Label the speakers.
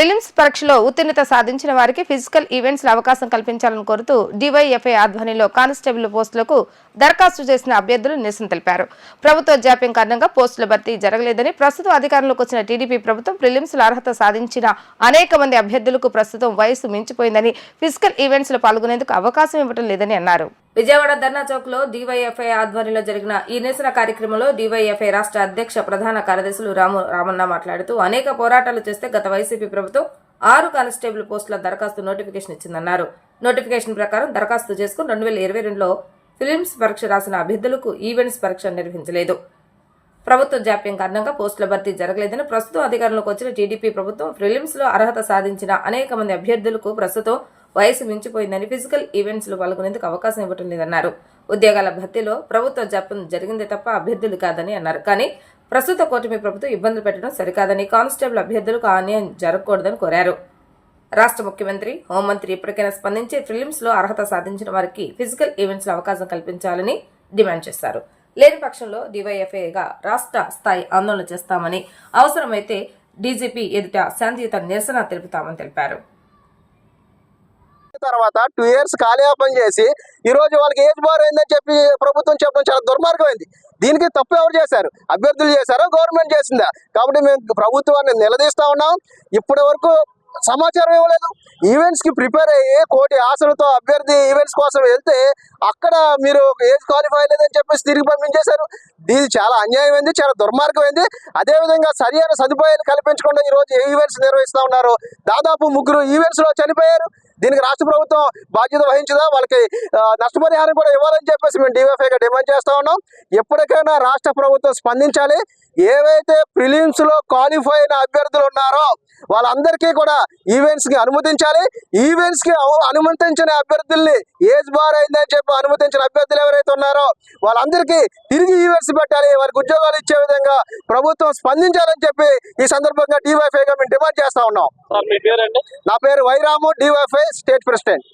Speaker 1: Prelims పరీక్షలో ఉత్తీర్ణత సాధించిన వారికి ఫిజికల్ ఈవెంట్స్ అవకాశం కల్పించాలని కోరుతూ డివైఎఫ్ఐ ఆధ్వర్యంలో కానిస్టేబుల్ పోస్టులకు దరఖాస్తు చేసిన అభ్యర్థులు నిరసన తెలిపారు. ప్రభుత్వ జాప్యం కారణంగా పోస్టుల భర్తీ జరగలేదని ప్రస్తుతం అధికారంలోకి వచ్చిన టీడీపీ ప్రభుత్వం ప్రిలిమ్స్ అర్హత సాధించిన అనేక మంది అభ్యర్థులకు ప్రస్తుతం వయసు మించిపోయిందని ఫిజికల్ ఈవెంట్స్లో పాల్గొనేందుకు అవకాశం ఇవ్వడం లేదని అన్నారు. విజయవాడ ధర్నా చౌక్లో డివైఎఫ్ఐ ఆధ్వర్యంలో జరిగిన ఈ నిరసన కార్యక్రమంలో డివైఎఫ్ఐ రాష్ట్ర అధ్యక్ష ప్రధాన కార్యదర్శులు రాము రామన్న మాట్లాడుతూ అనేక పోరాటాలు చేస్తే గత వైసీపీ ప్రభుత్వం ఆరు కానిస్టేబుల్ పోస్టుల దరఖాస్తు నోటిఫికేషన్ ఇచ్చిందన్నారు. నోటిఫికేషన్ ప్రకారం దరఖాస్తు చేసుకుని రెండు వేల ఇరవై రెండులో ఫిలిమ్స్ పరీక్ష రాసిన అభ్యర్థులకు ఈవెంట్స్ పరీక్ష నిర్వహించలేదు. ప్రభుత్వ జాప్యం కారణంగా పోస్టుల భర్తీ జరగలేదని ప్రస్తుతం అధికారంలోకి వచ్చిన టీడీపీ ప్రభుత్వం ఫిలిమ్స్లో అర్హత సాధించిన అనేక మంది అభ్యర్థులకు ప్రస్తుతం వయసు మించిపోయిందని ఫిజికల్ ఈవెంట్స్లో పాల్గొనేందుకు అవకాశం ఇవ్వటం లేదన్నారు. ఉద్యోగాల భర్తీలో ప్రభుత్వ జాప్యం జరిగిందే తప్ప అభ్యర్థులు కాదని అన్నారు. కానీ ప్రస్తుత కూటమి ప్రభుత్వం ఇబ్బందులు పెట్టడం సరికాదని కానిస్టేబుల్ అభ్యర్థులకు ఆ అన్యాయం జరగకూడదని కోరారు. రాష్ట్ర ముఖ్యమంత్రి హోంమంత్రి ఇప్పటికైనా స్పందించి ఫిలిమ్స్లో అర్హత సాధించిన వారికి ఫిజికల్ ఈవెంట్స్లో అవకాశం కల్పించాలని డిమాండ్ చేశారు. లేని పక్షంలో డివైఎఫ్ఐగా రాష్ట్ర స్థాయి ఆందోళన చేస్తామని అవసరమైతే డీజీపీ ఎదుట శాంతియుత నిరసన తెలుపుతామని తెలిపారు.
Speaker 2: తర్వాత టూ ఇయర్స్ కాలయాపన చేసి ఈ రోజు వాళ్ళకి ఏజ్ బార్ అయిందని చెప్పి ప్రభుత్వం చెప్పడం చాలా దుర్మార్గమైంది. దీనికి తప్పు ఎవరు చేశారు? అభ్యర్థులు చేశారా? గవర్నమెంట్ చేసిందా? కాబట్టి మేము ప్రభుత్వాన్ని నిలదీస్తా ఉన్నాం. ఇప్పటి వరకు సమాచారం ఇవ్వలేదు. ఈవెంట్స్కి ప్రిపేర్ అయ్యి కోటి ఆశలతో అభ్యర్థి ఈవెంట్స్ కోసం వెళ్తే అక్కడ మీరు ఏజ్ క్వాలిఫై లేదని చెప్పేసి తిరిగి పంపించేశారు. ఇది చాలా అన్యాయమైంది చాలా దుర్మార్గమైంది. అదే విధంగా అయిన సదుపాయాలు కల్పించకుండా ఈ రోజు ఈవెంట్స్ నిర్వహిస్తా ఉన్నారు దాదాపు ముగ్గురు ఈవెంట్స్లో చనిపోయారు. దీనికి రాష్ట్ర ప్రభుత్వం బాధ్యత వహించదా? వాళ్ళకి నష్టపరిహారం కూడా ఇవ్వాలని చెప్పేసి మేము డివైఫ్ఐగా డిమాండ్ చేస్తా ఉన్నాం. ఎప్పటికైనా రాష్ట్ర ప్రభుత్వం స్పందించాలి. ఏవైతే ప్రిలిమ్స్లో క్వాలిఫై అయిన అభ్యర్థులు ఉన్నారో వాళ్ళందరికీ కూడా ఈవెంట్స్కి అనుమతించాలి. ఈవెంట్స్కి అనుమతించిన అభ్యర్థుల్ని ఏజ్ బార్ అయిందని చెప్పి అనుమతించిన అభ్యర్థులు ఎవరైతే ఉన్నారో వాళ్ళందరికీ తిరిగి ఈవెంట్స్ పెట్టాలి. వారికి ఉద్యోగాలు ఇచ్చే విధంగా ప్రభుత్వం స్పందించాలని చెప్పి ఈ సందర్భంగా డివైఫైగా మేము డిమాండ్ చేస్తా ఉన్నాం. నా పేరు వైరాము. DYFI state president